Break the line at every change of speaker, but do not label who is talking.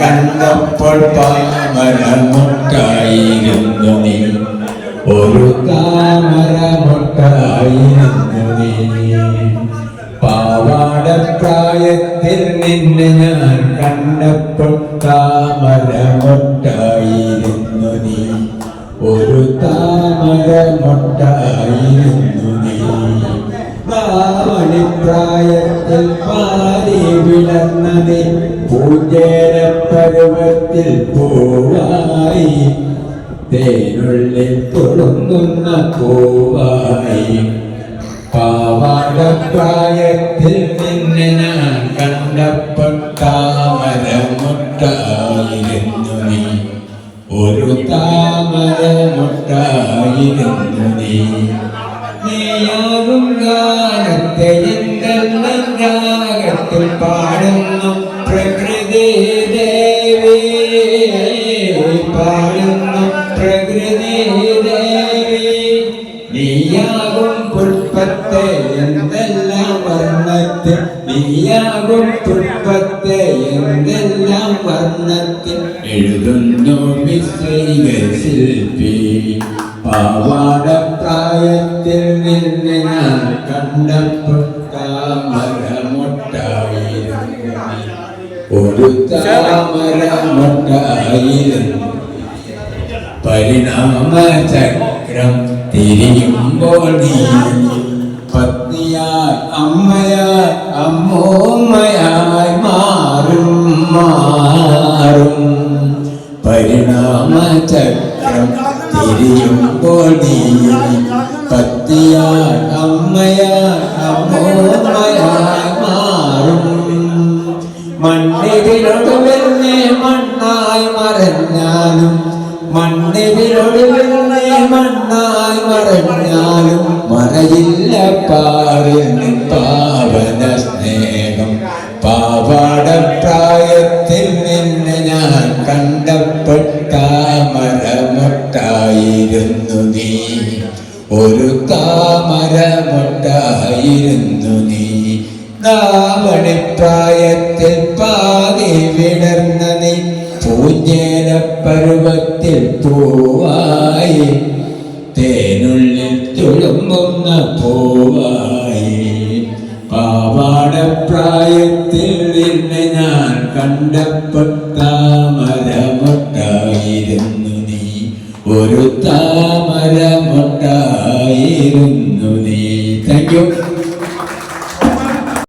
കണ്ടപ്പോൾ പാമരമുട്ടായിരുന്നു നീ. ഒരു താമരമുട്ടായിരുന്നു നീ. പാവാടപ്രായത്തിൽ നിന്നെ ഞാൻ കണ്ടപ്പോൾ താമരമുട്ടായിരുന്നു നീ. ഒരു താമരമുട്ടായിരുന്നു നീ. പ്രായത്തിൽ പാതി വിളർന്നതി പൂജേര പരുവത്തിൽ പൂവായി തേനുള്ളിൽ തുളുങ്ങുന്ന പൂവായി. പാവാടപ്രായത്തിൽ നിന്നെ ഞാൻ കണ്ടപ്പെട്ടാമരമുട്ടായിരുന്നു നീ. ഒരു താമരമുട്ടായിരുന്നു നീ. നീയാകും പാടുന്നു പ്രകൃതി എന്തെല്ലാം വർണത്തിൽ എഴുതുന്നു മിശ്രീക ശില്പി പാവാട നിന്നെ ഞാൻ കണ്ടപ്പോൾ. ഒരു താമരമുട്ടായിരുന്നു തിരിയുമ്പോൾ നീ പത്നിയാ അമ്മയായി അമ്മോമ്മയായി മാറും മാറും. പരിണാമചക്രം തിരിയുമ്പോൾ നീ പത്തിയാൽ അമ്മയായി അമ്മോമ്മയായി മാറും. മണ്ണിവിലൊടുവെന്നെ മണ്ണായി മറഞ്ഞാലും മണ്ണിവിലൊടുവെന്നെ മണ്ണായി മറഞ്ഞാലും പാവാട നിന്ന് ഞാൻ കണ്ടപ്പെട്ട മരമൊട്ടായിരുന്നു നീ. ഒരു താമരമൊട്ടായിരുന്നു നീ. പ്രായത്തിൽ പാതി വിടർന്ന നീ. പൂഞ്ഞേന പരുവത്തിൽ പൂവായി. തേനുള്ളിൽ തുളുമ്പുന്ന പൂവായി. പാവാട പ്രായത്തിൽ നിന്നെ ഞാൻ മരമൊട്ടായിരുന്നു നീ. ഒരു താമരമൊട്ടായിരുന്നു